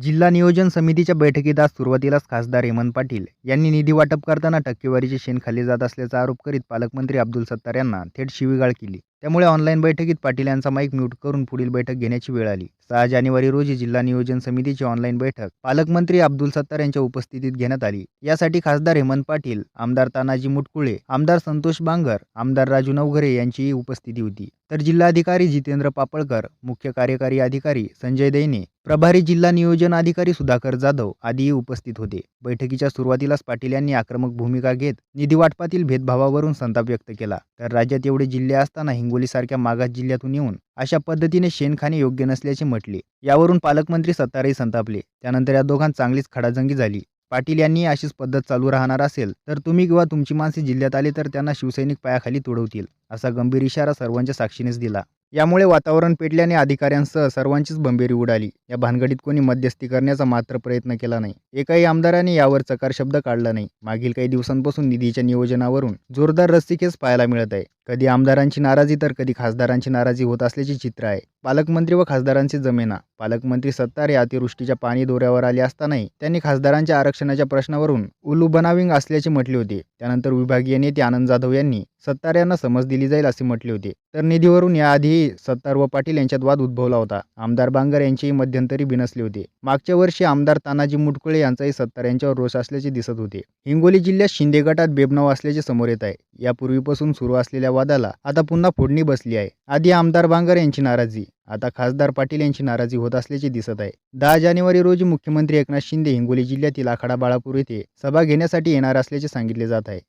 जिल्हा नियोजन समितीच्या बैठकीत आज सुरुवातीलाच खासदार हेमंत पाटील यांनी निधी वाटप करताना टक्केवारीचे शेण खाली जात असल्याचा आरोप करीत पालकमंत्री अब्दुल सत्तार यांना थेट शिवीगाळ केली. त्यामुळे ऑनलाईन बैठकीत पाटील यांचा माईक म्यूट करून पुढील बैठक घेण्याची वेळ आली. सहा जानेवारी रोजी जिल्हा नियोजन समितीची ऑनलाईन बैठक पालकमंत्री अब्दुल सत्तार यांच्या उपस्थितीत घेण्यात आली. यासाठी खासदार हेमंत पाटील आमदार तानाजी मुटकुळे आमदार संतोष बांगर आमदार राजू नवघरे यांचीही उपस्थिती होती. तर जिल्हाधिकारी जितेंद्र पापळकर मुख्य कार्यकारी अधिकारी संजय दैने प्रभारी जिल्हा नियोजन अधिकारी सुधाकर जाधव आदीही उपस्थित होते. बैठकीच्या सुरुवातीलाच पाटील यांनी आक्रमक भूमिका घेत निधी वाटपातील भेदभावावरून संताप व्यक्त केला. तर राज्यात एवढे जिल्हे असताना हिंगोलीसारख्या मागास जिल्ह्यातून येऊन अशा पद्धतीने शेणखाने योग्य नसल्याचे म्हटले. यावरून पालकमंत्री सत्तारही संतापले. त्यानंतर या दोघांत चांगलीच खडाजंगी झाली. पाटील यांनी अशीच पद्धत चालू राहणार असेल तर तुम्ही किंवा तुमची माणसे जिल्ह्यात आले तर त्यांना शिवसैनिक पायाखाली तुडवतील असा गंभीर इशारा सर्वांच्या साक्षीनेच दिला. यामुळे वातावरण पेटल्याने अधिकाऱ्यांसह सर्वांचीच बंबेरी उडाली. या भानगडीत कोणी मध्यस्थी करण्याचा मात्र प्रयत्न केला नाही. एकाही आमदाराने यावर चकार शब्द काढला नाही. मागील काही दिवसांपासून निधीच्या नियोजनावरून जोरदार रस्सीखेच पाहायला मिळत आहे. कधी आमदारांची नाराजी तर कधी खासदारांची नाराजी होत असल्याचे चित्र आहे. पालकमंत्री व खासदारांचे जमेना. पालकमंत्री सत्तार या अतिवृष्टीच्या पाणी दौऱ्यावर आले असतानाही त्यांनी खासदारांच्या आरक्षणाच्या प्रश्नावरून उलू बनाविंग असल्याचे म्हटले होते. त्यानंतर विभागीय नेते आनंद जाधव यांनी सत्तार यांना समज दिली जाईल असे म्हटले होते. तर निधीवरून याआधीही सत्तार व पाटील यांच्यात वाद उद्भवला होता. आमदार बांगर यांचेही मध्यंतरी बिनसले होते. मागच्या वर्षी आमदार तानाजी मुटकुळे यांचाही सत्तार यांच्यावर रोष असल्याचे दिसत होते. हिंगोली जिल्ह्यात शिंदे गटात बेबनाव असल्याचे समोर येत आहे. यापूर्वीपासून सुरू असलेल्या वादाला आता पुन्हा फोडणी बसली आहे. आधी आमदार बांगर यांची नाराजी आता खासदार पाटील यांची नाराजी होत असल्याचे दिसत आहे. दहा जानेवारी रोजी मुख्यमंत्री एकनाथ शिंदे हिंगोली जिल्ह्यातील आखाडा बाळापूर येथे सभा घेण्यासाठी येणार असल्याचे सांगितले जात आहे.